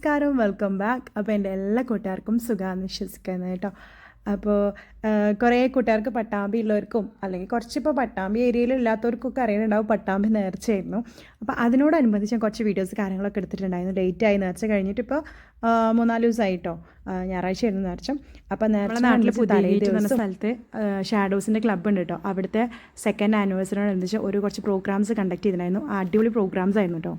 നമസ്കാരം welcome back അപ്പോൾ എന്റെ എല്ലാ കൂട്ടുകാർക്കും സുഖമാണെന്ന് വിശ്വസിക്കുന്നത് കേട്ടോ. അപ്പോൾ കുറേ കൂട്ടുകാർക്ക് പട്ടാമ്പി ഉള്ളവർക്കും അല്ലെങ്കിൽ കുറച്ചിപ്പോൾ പട്ടാമ്പി ഏരിയയിൽ ഇല്ലാത്തവർക്കൊക്കെ അറിയുന്നുണ്ടാവും പട്ടാമ്പി നേർച്ചയായിരുന്നു. അപ്പോൾ അതിനോടനുബന്ധിച്ച് ഞാൻ കുറച്ച് വീഡിയോസ് കാര്യങ്ങളൊക്കെ എടുത്തിട്ടുണ്ടായിരുന്നു. ഡേറ്റ് ആയി നേർച്ച കഴിഞ്ഞിട്ട് ഇപ്പോൾ മൂന്നാൽ ദിവസമായിട്ടോ ഞായറാഴ്ച ആയിരുന്നു നേർച്ച. അപ്പോൾ നേർച്ച നാട്ടിൽ പുതിയ സ്ഥലത്ത് ഷാഡോസിന്റെ ക്ലബ്ബ് ഉണ്ട് കേട്ടോ. അവിടുത്തെ സെക്കൻഡ് ആനിവേഴ്സറിനോടനുബന്ധിച്ച് ഒരു കുറച്ച് പ്രോഗ്രാംസ് കണ്ടക്ട് ചെയ്തിട്ടുണ്ടായിരുന്നു. അടിപൊളി പ്രോഗ്രാംസ് ആയിരുന്നു കേട്ടോ.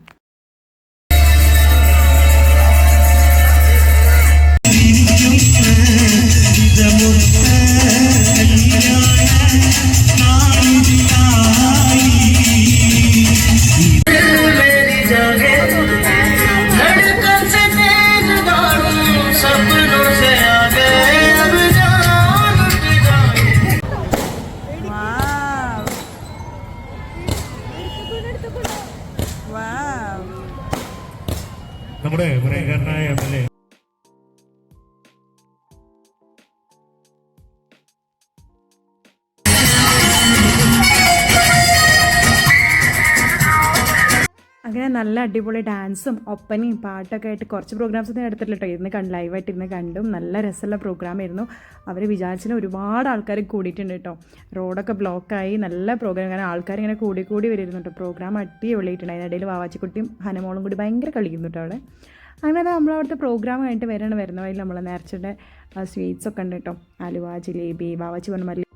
നമ്മുടെ പ്രിയങ്കരനായ എം എൽ എ നല്ല അടിപൊളി ഡാൻസും ഒപ്പനയും പാട്ടൊക്കെ ആയിട്ട് കുറച്ച് പ്രോഗ്രാംസ് ഒന്നും എടുത്തിട്ടില്ല കേട്ടോ ഇരുന്ന് കണ്ട് ലൈവായിട്ട് ഇരുന്ന് കണ്ടും നല്ല രസമുള്ള പ്രോഗ്രാം ആയിരുന്നു. അവർ വിചാരിച്ചതിന് ഒരുപാട് ആൾക്കാർ കൂടിയിട്ടുണ്ട് കേട്ടോ റോഡൊക്കെ ബ്ലോക്കായി നല്ല പ്രോഗ്രാം കാരണം ആൾക്കാർ ഇങ്ങനെ കൂടി കൂടി വരുന്നു കേട്ടോ പ്രോഗ്രാം അടിപൊളിയിട്ടുണ്ട് അതിനിടയിൽ വാവാച്ചിക്കുട്ടിയും ഹനമോളും കൂടി ഭയങ്കര കളിക്കുന്നു കേട്ടോ അവിടെ. അങ്ങനെ നമ്മൾ അവിടുത്തെ പ്രോഗ്രാം കഴിഞ്ഞിട്ട് വരണം വരുന്ന വഴി നമ്മൾ നേർച്ചയുടെ സ്വീറ്റ്സ് ഒക്കെ ഉണ്ട് കേട്ടോ അലുവ ജിലേബി വാവാച്ചി പറഞ്ഞ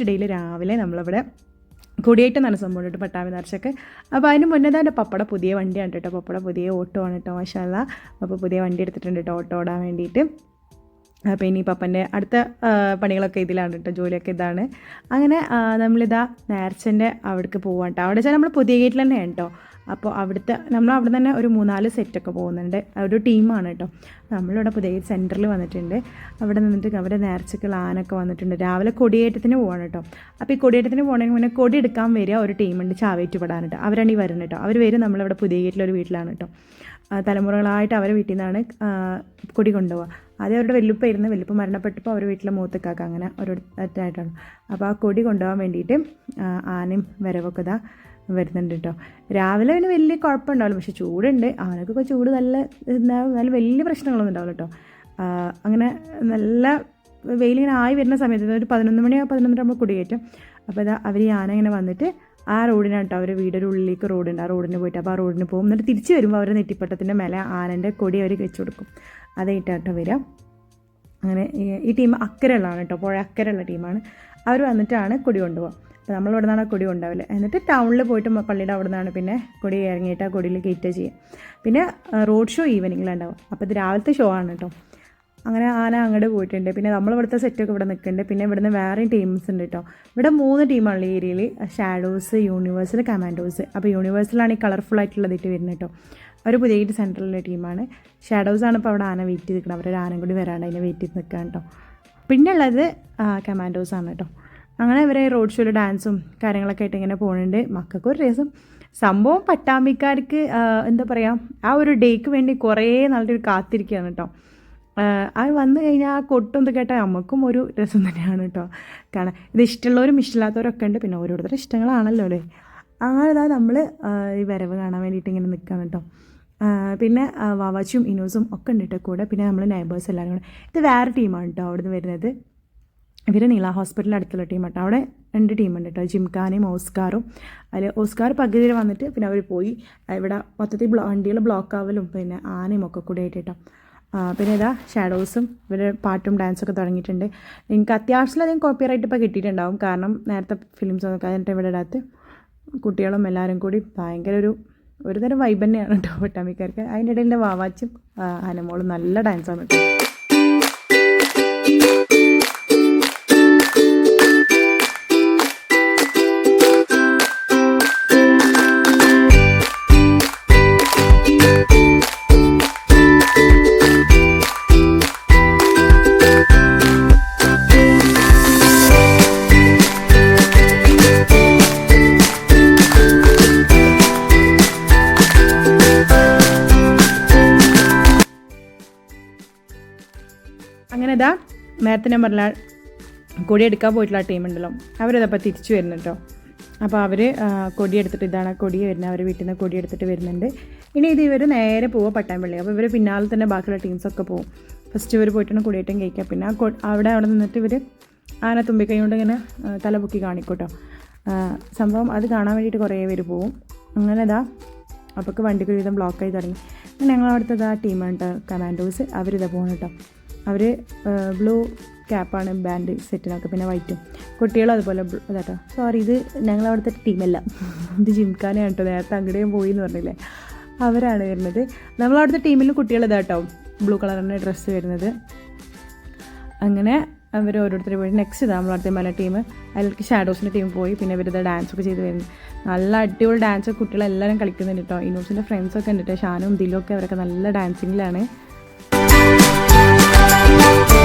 നെക്സ്റ്റ് ഡേയിൽ രാവിലെ നമ്മളിവിടെ കൊടിയേറ്റം എന്നാണ് സംഭവം കേട്ടോ പട്ടാമി നേർച്ചക്ക്. അപ്പോൾ അതിന് മുന്നേ തന്നെ പപ്പട പുതിയ വണ്ടിയാണ് കേട്ടോ. പപ്പട പുതിയ ഓട്ടോ ആണ് കേട്ടോ മാഷാല്ല. അപ്പോൾ പുതിയ വണ്ടി എടുത്തിട്ടുണ്ട് കേട്ടോ ഓട്ടോ ഓടാൻ വേണ്ടിയിട്ട്. അപ്പോൾ ഇനി പപ്പന്റെ അടുത്ത പണികളൊക്കെ ഇതിലാണ് കേട്ടോ ജോലിയൊക്കെ ഇതാണ്. അങ്ങനെ നമ്മളിതാ നേർച്ചന്റെ അവിടേക്ക് പോവാം കേട്ടോ. അവിടെ വെച്ചാൽ നമ്മൾ പുതിയ ഗേറ്റിൽ തന്നെയാണ് കേട്ടോ. അപ്പോൾ അവിടുത്തെ നമ്മൾ അവിടെ തന്നെ ഒരു മൂന്നാൽ സെറ്റൊക്കെ പോകുന്നുണ്ട്. ഒരു ടീമാണ് കേട്ടോ നമ്മളിവിടെ പുതിയ സെന്ററിൽ വന്നിട്ടുണ്ട്. അവിടെ നിന്നിട്ട് അവിടെ നേർച്ചക്കുള്ള ആനൊക്കെ വന്നിട്ടുണ്ട്. രാവിലെ കൊടിയേറ്റത്തിന് പോവാണ് കേട്ടോ അപ്പോൾ ഈ കൊടിയേറ്റത്തിന് പോകണമെങ്കിൽ മുന്നേ കൊടി എടുക്കാൻ വരിക ഒരു ടീമുണ്ട് ചാവേറ്റുപെടാൻ കേട്ടോ അവരാണ് ഈ വരുന്നത് കേട്ടോ അവർ വരും നമ്മളിവിടെ പുതിയ ഗേറ്റിലൊരു വീട്ടിലാണ് കേട്ടോ തലമുറകളായിട്ട് അവരെ വീട്ടിൽ നിന്നാണ് കൊടി കൊണ്ടുപോവുക. ആദ്യം അവരുടെ വെല്ലുപ്പായിരുന്നു വെല്ലുപ്പ മരണപ്പെട്ടപ്പോൾ അവർ വീട്ടിലെ മൂത്തക്കാക്ക അങ്ങനെ ഒരു ആയിട്ടാണ് അപ്പോൾ ആ കൊടി കൊണ്ടുപോകാൻ വേണ്ടിയിട്ട് ആനയും വരവൊക്കെ ഇതാ വരുന്നുണ്ട് കേട്ടോ രാവിലെ അവന് വലിയ കുഴപ്പമുണ്ടാവില്ല. പക്ഷേ ചൂടുണ്ട്. അവനൊക്കെ ചൂട് നല്ല എന്താ നല്ല വലിയ പ്രശ്നങ്ങളൊന്നും ഉണ്ടാവില്ല കേട്ടോ അങ്ങനെ നല്ല വെയിലിങ്ങനെ ആയി വരുന്ന സമയത്ത് ഒരു പതിനൊന്ന് മണിയോ പതിനൊന്നര ആകുമ്പോൾ കുടിയേറ്റം. അപ്പോൾ അതാ അവർ ഞാനങ്ങനെ വന്നിട്ട് ആ റോഡിനാണ് കേട്ടോ അവർ വീടൊരു ഉള്ളിലേക്ക് റോഡുണ്ട്. ആ റോഡിന് പോയിട്ട് അപ്പോൾ ആ റോഡിന് പോകും. എന്നിട്ട് തിരിച്ച് വരുമ്പോൾ അവർ നെറ്റിപ്പട്ടത്തിന്റെ മേലെ ആനന്റെ കൊടി അവർ വെച്ച് കൊടുക്കും. അതായിട്ടാട്ടോ വരിക. അങ്ങനെ ഈ ടീം അക്കരയുള്ളതാണ് കേട്ടോ പുഴ അക്കരയുള്ള ടീമാണ്. അവർ വന്നിട്ടാണ് കൊടി കൊണ്ടുപോകുക അപ്പോൾ നമ്മൾ ഇവിടെ നിന്നാണ് കൊടി ഉണ്ടാവില്ല എന്നിട്ട് ടൗണിൽ പോയിട്ട് പള്ളിയുടെ അവിടെ നിന്നാണ് പിന്നെ കൊടി ഇറങ്ങിയിട്ട് ആ കൊടിയിൽ കയറ്റുക ചെയ്യുക പിന്നെ റോഡ് ഷോ ഈവനിങ്ങിലുണ്ടാവും അപ്പോൾ ഇത് രാവിലത്തെ ഷോ ആണ് കേട്ടോ അങ്ങനെ ആന അങ്ങോട്ട് പോയിട്ടുണ്ട്. പിന്നെ നമ്മൾ ഇവിടുത്തെ സെറ്റൊക്കെ ഇവിടെ നിൽക്കുന്നുണ്ട്. പിന്നെ ഇവിടുന്ന് വേറെയും ടീംസ് ഉണ്ട് കേട്ടോ ഇവിടെ മൂന്ന് ടീമാണ് ഈ ഏരിയയിൽ ഷാഡോസ് യൂണിവേഴ്സൽ കമാൻഡോസ് അപ്പോൾ യൂണിവേഴ്സലാണ് ഈ കളർഫുൾ ആയിട്ടുള്ളത് ഇട്ട് വരുന്നത് കേട്ടോ അവർ പുതിയ സെൻട്രലിലെ ടീമാണ് ഷാഡോസ് ആണ്. ഇപ്പോൾ അവിടെ ആന വെയിറ്റ് ചെയ്ത് നിൽക്കുന്നത് അവരൊരു ആന കൂടി വരാണ്ട് അതിനെ വെയിറ്റ് ചെയ്ത് നിൽക്കാൻ കേട്ടോ പിന്നെ ഉള്ളത് കമാൻഡോസ് ആണ് കേട്ടോ അങ്ങനെ ഇവരെ റോഡ് ഷോയിൽ ഡാൻസും കാര്യങ്ങളൊക്കെ ആയിട്ട് ഇങ്ങനെ പോകുന്നുണ്ട് മക്കൾക്ക് ഒരു രസം. സംഭവം പട്ടാമ്പിക്കാർക്ക് എന്താ പറയുക ആ ഒരു ഡേക്ക് വേണ്ടി കുറേ നല്ലൊരു കാത്തിരിക്കുകയാണ് കേട്ടോ. അത് വന്നു കഴിഞ്ഞാൽ ആ കൊട്ടും ഇത് കേട്ടാൽ നമുക്കും ഒരു രസം തന്നെയാണ് കേട്ടോ. കാരണം ഇത് ഇഷ്ടമുള്ളവരും ഇഷ്ടമില്ലാത്തവരൊക്കെ ഉണ്ട്. പിന്നെ ഓരോരുത്തരുടെ ഇഷ്ടങ്ങളാണല്ലോ അല്ലേ? അങ്ങനെ നമ്മൾ ഈ വരവ് കാണാൻ വേണ്ടിയിട്ട് ഇങ്ങനെ നിൽക്കുകയാണ് കേട്ടോ. പിന്നെ വാവാച്ചും ഇനോസും ഒക്കെ ഉണ്ട് കേട്ടോ കൂടെ. പിന്നെ നമ്മൾ നൈബേഴ്സ് എല്ലാവരും കൂടെ. ഇത് വേറെ ടീമാണ് കേട്ടോ അവിടുന്ന് വരുന്നത്. ഇവർ നീള ഹോസ്പിറ്റലിൽ അടുത്തുള്ള ടീമാട്ടോ അവിടെ രണ്ട് ടീമുണ്ട് കേട്ടോ ജിംഖാനയും ഓസ്കാറും. അതിൽ ഓസ്കാർ പകുതിയിൽ വന്നിട്ട് പിന്നെ അവർ പോയി. ഇവിടെ മൊത്തത്തിൽ ബ്ലോ വണ്ടികൾ ബ്ലോക്ക് ആവലും പിന്നെ ആനയും ഒക്കെ കൂടി ആയിട്ട് കേട്ടോ പിന്നെ ഇതാ ഷാഡോസും ഇവർ പാട്ടും ഡാൻസും ഒക്കെ തുടങ്ങിയിട്ടുണ്ട്. എനിക്ക് അത്യാവശ്യത്തിലധികം കോപ്പിറൈറ്റ് ഇപ്പോൾ കിട്ടിയിട്ടുണ്ടാവും. കാരണം നേരത്തെ ഫിലിംസ് ഒക്കെ അതിന്റെ ഇവിടെ അകത്ത് കുട്ടികളും എല്ലാവരും കൂടി ഭയങ്കര ഒരു ഒരുതരം വൈബ് തന്നെയാണ് കേട്ടോ പട്ടാമ്പിക്കാർക്ക് അതിന്റെ ഇടയിൽ വാവാച്ചും ആനമോളും നല്ല ഡാൻസാണ് കേട്ടോ നേരത്തെ ഞാൻ പറഞ്ഞ കൊടി എടുക്കാൻ പോയിട്ടുള്ള ആ ടീമുണ്ടല്ലോ അവരതപ്പോൾ തിരിച്ചു വരുന്നു കേട്ടോ അപ്പോൾ അവർ കൊടി എടുത്തിട്ട് ഇതാണ് കൊടി വരുന്നത്. അവർ വീട്ടിൽ നിന്ന് കൊടി എടുത്തിട്ട് വരുന്നുണ്ട്. ഇനി ഇത് ഇവർ നേരെ പോവുക പട്ടാമ്പള്ളി. അപ്പോൾ ഇവർ പിന്നാലെ തന്നെ ബാക്കിയുള്ള ടീംസൊക്കെ പോകും ഫസ്റ്റ് ഇവർ പോയിട്ടാണ് കൊടിയേറ്റം കഴിക്കുക. പിന്നെ അവിടെ അവിടെ നിന്നിട്ട് ഇവർ ആന തുമ്പിക്കൈ കൊണ്ട് ഇങ്ങനെ തല പൊക്കി കാണിക്കൂട്ടോ. സംഭവം അത് കാണാൻ വേണ്ടിയിട്ട് കുറേ പേര് പോവും. അങ്ങനെ ഇതാ അപ്പോൾക്ക് വണ്ടിക്ക് ഒരുവിധം ബ്ലോക്ക് ആയി തുടങ്ങി. ഞങ്ങളവിടുത്തെ ആ ടീമാണ് കേട്ടോ കമാൻഡോസ് അവരിതാ പോകണം കേട്ടോ അവർ ബ്ലൂ ക്യാപ്പാണ് ബാൻഡ് സെറ്റിനൊക്കെ പിന്നെ വൈറ്റും കുട്ടികളും അതുപോലെ ഇതാട്ടോ സോറി ഇത് ഞങ്ങൾ അവിടുത്തെ ടീമല്ല ഇത് ജിംഖാനയാണ് കേട്ടോ നേരത്തെ അങ്ങടെയും പോയി എന്ന് പറഞ്ഞില്ലേ. അവരാണ് വരുന്നത്. നമ്മളവിടുത്തെ ടീമിൽ കുട്ടികൾ ഇതാട്ടോ. ബ്ലൂ കളറിന്റെ ഡ്രസ്സ് വരുന്നത്. അങ്ങനെ അവർ ഓരോരുത്തർ പോയി. നെക്സ്റ്റ് ഇതാ നമ്മളടുത്ത മല ടീം അതിലേക്ക് ഷാഡോസിന്റെ ടീം പോയി. പിന്നെ ഡാൻസ് ഒക്കെ ചെയ്ത് വരുന്നു നല്ല അടിപൊളി ഡാൻസ് കുട്ടികളെല്ലാവരും കളിക്കുന്നുണ്ട് കേട്ടോ. ഇനോസിന്റെ ഫ്രണ്ട്സൊക്കെ ഉണ്ട് കേട്ടോ. ഷാനും ദിലും ഒക്കെ അവരൊക്കെ നല്ല ഡാൻസിങ്ങിലാണ് അങ്ങനെ ആനും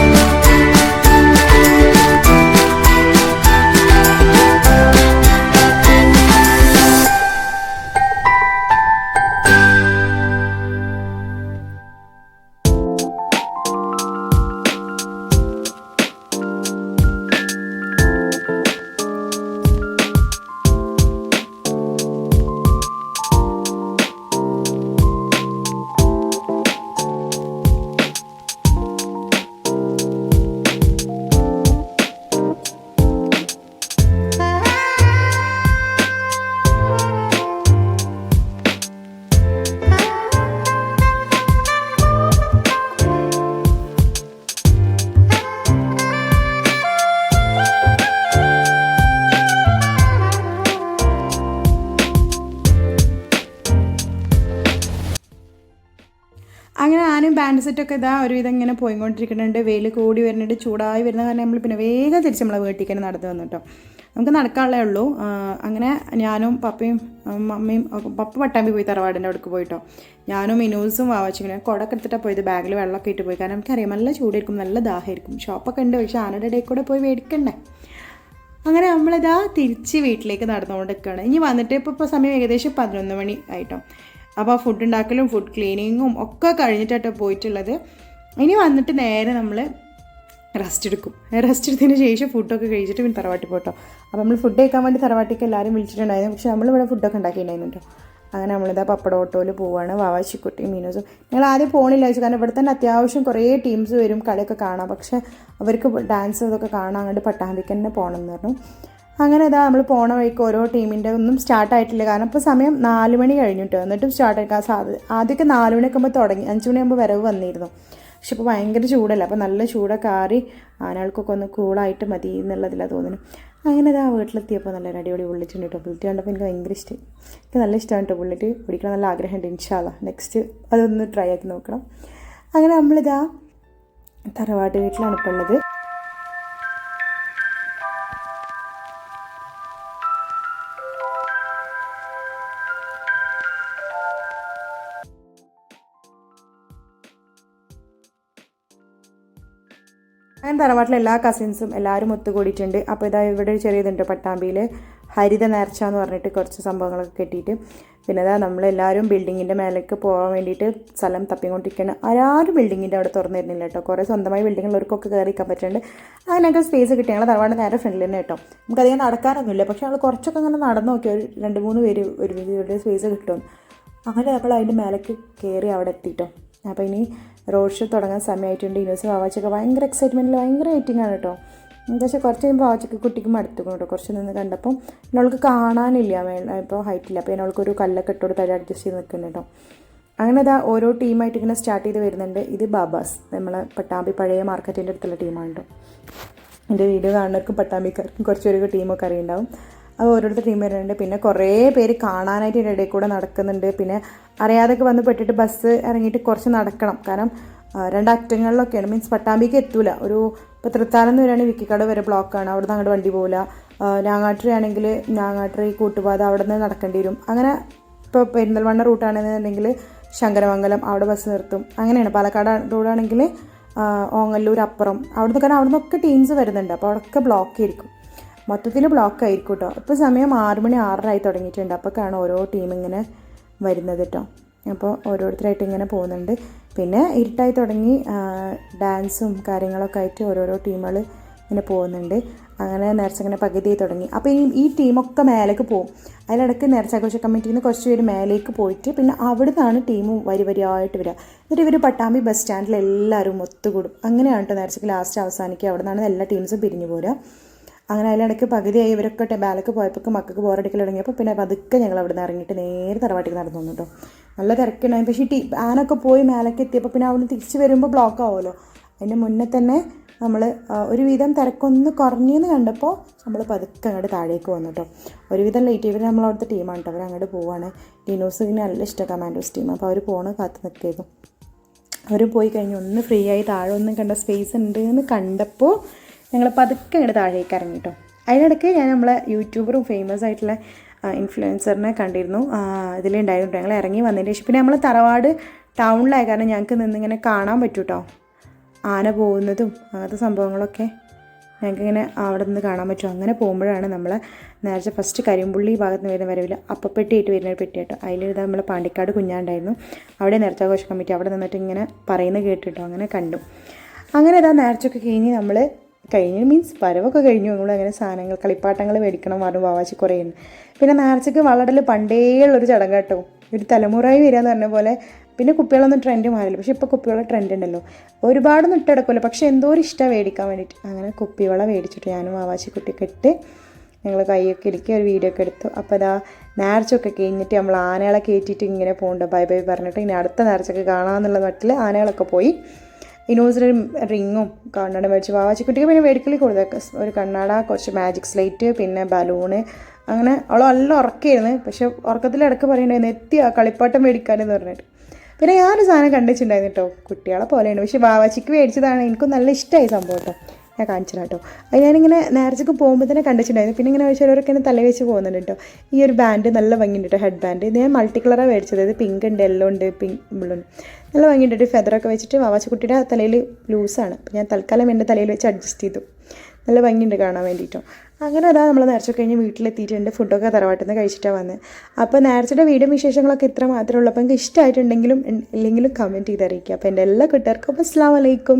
ബാൻഡ് സെറ്റൊക്കെ ഇതാ ഒരുവിധം ഇങ്ങനെ പോയിക്കൊണ്ടിരിക്കുന്നുണ്ട്. വെയിൽ കൂടി വരുന്നുണ്ട് ചൂടായി വരുന്ന കാരണം നമ്മൾ പിന്നെ വേഗം തിരിച്ച് നമ്മളെ വീട്ടിൽ തന്നെ നടന്നു വന്നു കേട്ടോ. നമുക്ക് നടക്കാനുള്ളേ ഉള്ളൂ. അങ്ങനെ ഞാനും പപ്പയും മമ്മിയും പപ്പ പട്ടാമ്പി പോയി തറവാടിന്റെ അവിടേക്ക് പോയിട്ടോ ഞാനും മിനൂസും വാവച്ചിങ്ങനെ കുടക്കെ എടുത്തിട്ടാണ് പോയത്. ബാഗിൽ വെള്ളമൊക്കെ ഇട്ട് പോയി. കാരണം നമുക്കറിയാം നല്ല ചൂടായിരിക്കും നല്ല ദാഹമായിരിക്കും. ഷോപ്പൊക്കെ ഉണ്ട് പക്ഷേ ആനയുടെ ഇടയിൽ കൂടെ പോയി മേടിക്കണ്ടേ? അങ്ങനെ നമ്മളിതാ തിരിച്ച് വീട്ടിലേക്ക് നടന്നുകൊണ്ടിരിക്കുകയാണ്. ഇനി വന്നിട്ട് ഇപ്പോൾ ഇപ്പോൾ സമയം ഏകദേശം പതിനൊന്ന് മണി ആയിട്ടോ. അപ്പോൾ ഫുഡ് ഉണ്ടാക്കലും ഫുഡ് ക്ലീനിങ്ങും ഒക്കെ കഴിഞ്ഞിട്ടാട്ടോ പോയിട്ടുള്ളത്. ഇനി വന്നിട്ട് നേരെ നമ്മൾ റെസ്റ്റ് എടുക്കും. റെസ്റ്റ് എടുത്തതിന് ശേഷം ഫുഡൊക്കെ കഴിച്ചിട്ട് പിന്നെ തറവാട്ടിൽ പോട്ടോ. അപ്പോൾ നമ്മൾ ഫുഡ് കഴിക്കാൻ വേണ്ടി തറവാട്ടിക്ക് എല്ലാവരും വിളിച്ചിട്ടുണ്ടായിരുന്നു. പക്ഷേ നമ്മളിവിടെ ഫുഡൊക്കെ ഉണ്ടാക്കിയിട്ടുണ്ടായിരുന്നു അങ്ങനെ നമ്മളിതാ പപ്പട ഓട്ടോയിൽ പോവുകയാണ് വാവാശിക്കുട്ടി മീനോസും. ഞങ്ങൾ ആദ്യം പോണില്ല വെച്ചു കാരണം ഇവിടെ തന്നെ അത്യാവശ്യം കുറേ ടീംസ് വരും കളിയൊക്കെ കാണാം. പക്ഷേ അവർക്ക് ഡാൻസ് ഇതൊക്കെ കാണാൻ അങ്ങോട്ട് പട്ടാമ്പിക്ക് തന്നെ പോകണം എന്ന് പറഞ്ഞു. അങ്ങനെ ഇതാ നമ്മൾ പോണ വഴിക്ക് ഓരോ ടീമിന്റെ ഒന്നും സ്റ്റാർട്ട് ആയിട്ടില്ല. കാരണം ഇപ്പോൾ സമയം നാല് മണി കഴിഞ്ഞിട്ട് എന്നിട്ടും സ്റ്റാർട്ട് ആക്കാൻ സാധ്യത ആദ്യമൊക്കെ നാല് മണിയൊക്കെ ആകുമ്പോൾ തുടങ്ങി. അഞ്ച് മണിയാകുമ്പോൾ വരവ് വന്നിരുന്നു. പക്ഷെ ഇപ്പോൾ ഭയങ്കര ചൂടല്ല? അപ്പോൾ നല്ല ചൂടൊക്കെ ആറി ആനകൾക്കൊക്കെ ഒന്ന് കൂളായിട്ട് മതി എന്നുള്ളതിലാണ് തോന്നുന്നു. അങ്ങനെ ഇതാ വീട്ടിലെത്തിയപ്പോൾ നല്ല അടിപൊളി ബുള്ളറ്റ് ഉണ്ട് കേട്ടോ ബുള്ളറ്റ് കണ്ടപ്പോൾ എനിക്ക് ഭയങ്കര ഇഷ്ടം എനിക്ക് നല്ല ഇഷ്ടമാണ് കേട്ടോ ബുള്ളറ്റ് പിടിക്കണം നല്ല ആഗ്രഹമുണ്ട് ഇൻഷാല്ല നെക്സ്റ്റ് അതൊന്ന് ട്രൈ ആക്കി നോക്കണം. അങ്ങനെ നമ്മളിതാ തറവാട്ട് വീട്ടിലാണ് ഇപ്പോൾ ഉള്ളത്. തറവാട്ടിലെ എല്ലാ കസിൻസും എല്ലാവരും ഒത്തുകൂടിയിട്ടുണ്ട്. അപ്പോൾ ഇതാ ഇവിടെ ഒരു ചെറിയതുണ്ട് പട്ടാമ്പിയിൽ ഹരിത നേർച്ച എന്ന് പറഞ്ഞിട്ട് കുറച്ച് സംഭവങ്ങളൊക്കെ കെട്ടിയിട്ട്. പിന്നെ അതാ നമ്മളെല്ലാവരും ബിൽഡിങ്ങിന്റെ മേലേക്ക് പോകാൻ വേണ്ടിയിട്ട് സ്ഥലം തപ്പിക്കൊണ്ടിരിക്കുകയാണ്. ആരും ബിൽഡിങ്ങിന്റെ അവിടെ തുറന്നു തരുന്നില്ല കേട്ടോ. കുറേ സ്വന്തമായി ബിൽഡിങ്ങിലുള്ളവർക്കൊക്കെ കയറിക്കാൻ പറ്റുന്നുണ്ട്. അങ്ങനെയൊക്കെ സ്പേസ് കിട്ടി. ഞങ്ങൾ തറവാട് നേരെ ഫ്രണ്ടിൽ തന്നെ കേട്ടോ. നമുക്കധികം നടക്കാനൊന്നുമില്ല. പക്ഷേ ഞങ്ങൾ കുറച്ചൊക്കെ അങ്ങനെ നടന്നു നോക്കി ഒരു രണ്ട് മൂന്ന് പേര് ഒരു സ്പേസ് കിട്ടും. അങ്ങനെ നമ്മൾ അതിന്റെ മേലേക്ക് കയറി അവിടെ എത്തിയിട്ടോ അപ്പോൾ ഇനി റോഡ് ഷോ തുടങ്ങാൻ സമയമായിട്ടുണ്ട് യൂണിവേഴ്സ് വാവാച്ചൊക്കെ ഭയങ്കര എക്സൈറ്റ്മെന്റിൽ ഭയങ്കര വെയിറ്റിംഗ് ആണ് കേട്ടോ വെച്ചാൽ കുറച്ച് കഴിയുമ്പോൾ വാവച്ചൊക്കെ കുട്ടിക്ക് മടുത്തുക്കും കേട്ടോ കുറച്ച് നിന്ന് കണ്ടപ്പോൾ എന്നോൾക്ക് കാണാനില്ല. ഇപ്പോൾ ഹൈറ്റില്ല അപ്പോൾ ഒരു കല്ലൊക്കെ ഇട്ടോട് തല അഡ്ജസ്റ്റ് ചെയ്ത് നിൽക്കുന്നുണ്ട് കേട്ടോ അങ്ങനെ അതാ ഓരോ ടീമായിട്ട് ഇങ്ങനെ സ്റ്റാർട്ട് ചെയ്ത് വരുന്നുണ്ട്. ഇത് ബാബാസ്. നമ്മളെ പട്ടാമ്പി പഴയ മാർക്കറ്റിന്റെ അടുത്തുള്ള ടീമാണ് കേട്ടോ എന്റെ വീഡിയോ കാണുന്നവർക്കും പട്ടാമ്പിക്കാർക്കും കുറച്ചൊരു ടീമൊക്കെ അറിയുണ്ടാവും. അത് ഓരോരുത്തർ ടീം വരുന്നുണ്ട് പിന്നെ കുറേ പേര് കാണാനായിട്ട് ഇടയിൽ കൂടെ നടക്കുന്നുണ്ട്. പിന്നെ അറിയാതൊക്കെ വന്ന് പെട്ടിട്ട് ബസ് ഇറങ്ങിയിട്ട് കുറച്ച് നടക്കണം. കാരണം രണ്ട് അറ്റങ്ങളിലൊക്കെയാണ്. മീൻസ് പട്ടാമ്പിക്ക് എത്തൂല. ഒരു ഇപ്പോൾ തൃത്താലം എന്ന് വിക്കിക്കട വരെ ബ്ലോക്കാണ് അവിടെ നിന്ന് അങ്ങോട്ട് വണ്ടി പോകില്ല ഞാങ്ങാട്ടറി ആണെങ്കിൽ ഞാങ്ങാട്ടറി കൂട്ടുപാത അവിടെ നിന്ന് നടക്കേണ്ടി വരും. അങ്ങനെ ഇപ്പോൾ പെരിന്തൽമണ്ണ റൂട്ടാണെന്നുണ്ടെങ്കിൽ ശങ്കരമംഗലം അവിടെ ബസ് നിർത്തും. അങ്ങനെയാണ്. പാലക്കാട് റോഡാണെങ്കിൽ ഓങ്ങല്ലൂർ അപ്പുറം. അവിടെ കാരണം അവിടെ നിന്നൊക്കെ ടീംസ് വരുന്നുണ്ട്. അപ്പോൾ അവിടെയൊക്കെ ബ്ലോക്ക് ആയിരിക്കും. മൊത്തത്തിൽ ബ്ലോക്ക് ആയിരിക്കും കേട്ടോ ഇപ്പോൾ സമയം ആറ് മണി ആറരായി തുടങ്ങിയിട്ടുണ്ട്. അപ്പോൾ കാണാം ഓരോ ടീം ഇങ്ങനെ വരുന്നത് കേട്ടോ അപ്പോൾ ഓരോരുത്തരായിട്ട് ഇങ്ങനെ പോകുന്നുണ്ട്. പിന്നെ ഇരുട്ടായി തുടങ്ങി ഡാൻസും കാര്യങ്ങളൊക്കെ ആയിട്ട് ഓരോരോ ടീമുകൾ ഇങ്ങനെ പോകുന്നുണ്ട്. അങ്ങനെ നേർച്ച ഇങ്ങനെ പകുതി തുടങ്ങി. അപ്പോൾ ഈ ഈ ടീമൊക്കെ മേലേക്ക് പോകും. അതിലിടയ്ക്ക് നേർച്ചാഘോഷ കമ്മിറ്റിയിൽ നിന്ന് കുറച്ച് പേര് മേലേക്ക് പോയിട്ട് പിന്നെ അവിടെ നിന്നാണ് ടീം വരി വരിയായിട്ട് വരിക എന്നിട്ട് ഇവർ പട്ടാമ്പി ബസ് സ്റ്റാൻഡിൽ എല്ലാവരും ഒത്തുകൂടും. അങ്ങനെയാണ് കേട്ടോ നേർച്ചയ്ക്ക് ലാസ്റ്റ് അവസാനിക്കുക. അവിടെ നിന്നാണ് എല്ലാ ടീംസും പിരിഞ്ഞു പോരുക അങ്ങനെ അതിലിടയ്ക്ക് പകുതിയായി ഇവരൊക്കെ ബാലക്ക് പോയപ്പോൾ മക്കൾക്ക് ബോറടിക്കൽ തുടങ്ങിയപ്പോൾ പിന്നെ പതുക്കെ ഞങ്ങൾ അവിടെ നിന്ന് ഇറങ്ങിയിട്ട് നേരെ തറവാട്ടിക്ക് നടന്നു കേട്ടോ നല്ല തിരക്കുണ്ടായി പക്ഷേ ടി ആനൊക്കെ പോയി മേലേക്ക് എത്തിയപ്പോൾ പിന്നെ അവിടെ തിരിച്ച് വരുമ്പോൾ ബ്ലോക്ക് ആവുമല്ലോ. അതിന്റെ മുന്നേ തന്നെ നമ്മൾ ഒരുവിധം തിരക്കൊന്ന് കുറഞ്ഞെന്ന് കണ്ടപ്പോൾ നമ്മൾ പതുക്കെ അങ്ങോട്ട് താഴേക്ക് വന്നു കേട്ടോ ഒരുവിധം ലേറ്റ് ഇവർ നമ്മൾ അവിടുത്തെ ടീമാണ് കേട്ടോ അവർ അങ്ങോട്ട് പോവാണ്. ടീനോസിന് നല്ല ഇഷ്ടം കമാൻഡോസ് ടീം അപ്പോൾ അവർ പോണ കാത്ത് നിൽക്കുന്നു അവർ പോയി കഴിഞ്ഞ് ഒന്ന് ഫ്രീ ആയി. താഴെ ഒന്നും കണ്ട സ്പേസ് ഉണ്ട് എന്ന് കണ്ടപ്പോൾ ഞങ്ങൾ പതുക്കെ അങ്ങോട്ട് താഴേക്ക് ഇറങ്ങി കേട്ടോ അതിനിടയ്ക്ക് ഞാൻ നമ്മളെ യൂട്യൂബറും ഫേമസ് ആയിട്ടുള്ള ഇൻഫ്ലുവൻസറിനെ കണ്ടിരുന്നു. ഇതിലുണ്ടായിരുന്നു ഞങ്ങൾ ഇറങ്ങി വന്നതിന് ശേഷം. പിന്നെ നമ്മൾ തറവാട് ടൗണിലായ കാരണം ഞങ്ങൾക്ക് നിന്നിങ്ങനെ കാണാൻ പറ്റും കേട്ടോ ആന പോകുന്നതും അങ്ങനത്തെ സംഭവങ്ങളൊക്കെ ഞങ്ങൾക്കിങ്ങനെ അവിടെ നിന്ന് കാണാൻ പറ്റും. അങ്ങനെ പോകുമ്പോഴാണ് നമ്മൾ നേരത്തെ ഫസ്റ്റ് കരിമ്പുള്ളി ഭാഗത്ത് നിന്ന് വരുന്ന വരവിൽ അപ്പപ്പെട്ടിയിട്ട് വരുന്ന ഒരു പെട്ടി കേട്ടോ. അതിലിത് നമ്മൾ പാണ്ടിക്കാട് കുഞ്ഞാണ്ടായിരുന്നു. അവിടെ നേർച്ചാഘോഷ കമ്മിറ്റി അവിടെ നിന്നിട്ട് ഇങ്ങനെ പറയുന്നത് കേട്ടിട്ടോ. അങ്ങനെ കണ്ടു. അങ്ങനെ ഇതാ നേർച്ചയൊക്കെ കഴിഞ്ഞ് നമ്മൾ കഴിഞ്ഞ്. മീൻസ് വരവൊക്കെ കഴിഞ്ഞു. നമ്മൾ അങ്ങനെ സാധനങ്ങൾ കളിപ്പാട്ടങ്ങൾ മേടിക്കണം പറഞ്ഞു വാവാച്ചി കുറയുന്നു പിന്നെ നേർച്ചയ്ക്ക് വളടൽ പണ്ടേ ഉള്ളൊരു ചടങ്ങ് കേട്ടോ. ഒരു തലമുറയായി വരിക എന്ന് പറഞ്ഞ പോലെ പിന്നെ കുപ്പികളൊന്നും ട്രെൻഡ് മാറില്ല. പക്ഷെ ഇപ്പോൾ കുപ്പിവള ട്രെൻഡ് ഉണ്ടല്ലോ. ഒരുപാടൊന്നും ഇട്ടെടുക്കില്ല പക്ഷേ എന്തോ ഒരു ഇഷ്ടം മേടിക്കാൻ വേണ്ടിയിട്ട്. അങ്ങനെ കുപ്പിവള മേടിച്ചിട്ട് ഞാനും വാവാച്ചി കുട്ടിയൊക്കെ ഇട്ട് ഞങ്ങൾ കൈയൊക്കെ ഇടുക്കി ഒരു വീഡിയോ ഒക്കെ എടുത്തു. അപ്പോൾ അതാ നേർച്ചയൊക്കെ കഴിഞ്ഞിട്ട് നമ്മൾ ആനകളെ കയറ്റിയിട്ട് ഇങ്ങനെ പോകണ്ട ബൈ ബൈ പറഞ്ഞിട്ട് ഇനി അടുത്ത നേർച്ചയൊക്കെ കാണാമെന്നുള്ള മട്ടിൽ ആനകളൊക്കെ പോയി. ഇനോസിന് റിങ്ങും കണ്ണട മേടിച്ച് വാവാച്ചിക്കുട്ടിക്ക് പിന്നെ മേടിക്കലി കൊടുത്ത ഒരു കണ്ണട കുറച്ച് മാജിക് സ്ലേറ്റ് പിന്നെ ബലൂണ് അങ്ങനെ അവൾ നല്ല ഉറക്കായിരുന്നു പക്ഷെ ഉറക്കത്തിലിടക്ക് പറയണ്ടായിരുന്നു എത്തി ആ കളിപ്പാട്ടം മേടിക്കാനെന്ന് പറഞ്ഞിട്ട്. പിന്നെ ഞാനൊരു സാധനം കണ്ടിട്ടുണ്ടായിരുന്നു കേട്ടോ കുട്ടികളെ പോലെയാണ്. പക്ഷെ വാവാച്ചിക്ക് മേടിച്ചതാണ്. എനിക്കും നല്ല ഇഷ്ടമായി സംഭവം കേട്ടോ ഞാൻ കാണിച്ചു കേട്ടോ അത് ഞാനിങ്ങനെ നേർച്ചക്ക് പോകുമ്പോൾ തന്നെ കണ്ടിട്ടുണ്ടായിരുന്നു. പിന്നെ ഇങ്ങനെ ചിലവരൊക്കെ ഇങ്ങനെ തല വെച്ച് പോകുന്നുണ്ട് കേട്ടോ. ഈ ഒരു ബാൻഡ് നല്ല ഭംഗിയുണ്ട് കേട്ടോ ഹെഡ് ബാൻഡ് ഇത് ഞാൻ മൾട്ടി കളറാണ് മേടിച്ചത്. ഇത് പിങ്ക് ഉണ്ട് യെല്ലോ ഉണ്ട് പിങ്ക് ബ്ലൂ ഉണ്ട്. നല്ല ഭംഗിയുണ്ട് ഫെദറൊക്കെ വെച്ചിട്ട് വാവാച്ച കുട്ടിയുടെ തലയിൽ ലൂസാണ് അപ്പോൾ ഞാൻ തൽക്കാലം എന്റെ തലയിൽ വെച്ച് അഡ്ജസ്റ്റ് ചെയ്തു. നല്ല ഭംഗിയുണ്ട് കാണാൻ വേണ്ടിയിട്ടും അങ്ങനെ അതാ നമ്മൾ നേർച്ച കഴിഞ്ഞ് വീട്ടിലെത്തിയിട്ടുണ്ട്. ഫുഡൊക്കെ തറവാട്ടിൽ നിന്ന് കഴിച്ചിട്ടാണ് വന്നത് അപ്പോൾ നേർച്ചയുടെ വീടും വിശേഷങ്ങളൊക്കെ ഇത്ര മാത്രമേ ഉള്ളൂ. അപ്പോൾ നിങ്ങൾക്ക് ഇഷ്ടമായിട്ടുണ്ടെങ്കിലും ഇല്ലെങ്കിലും കമന്റ് ചെയ്ത് അറിയിക്കുക അപ്പോൾ എന്റെ എല്ലാ കൂട്ടുകാർക്കും അസ്സാം വലൈക്കും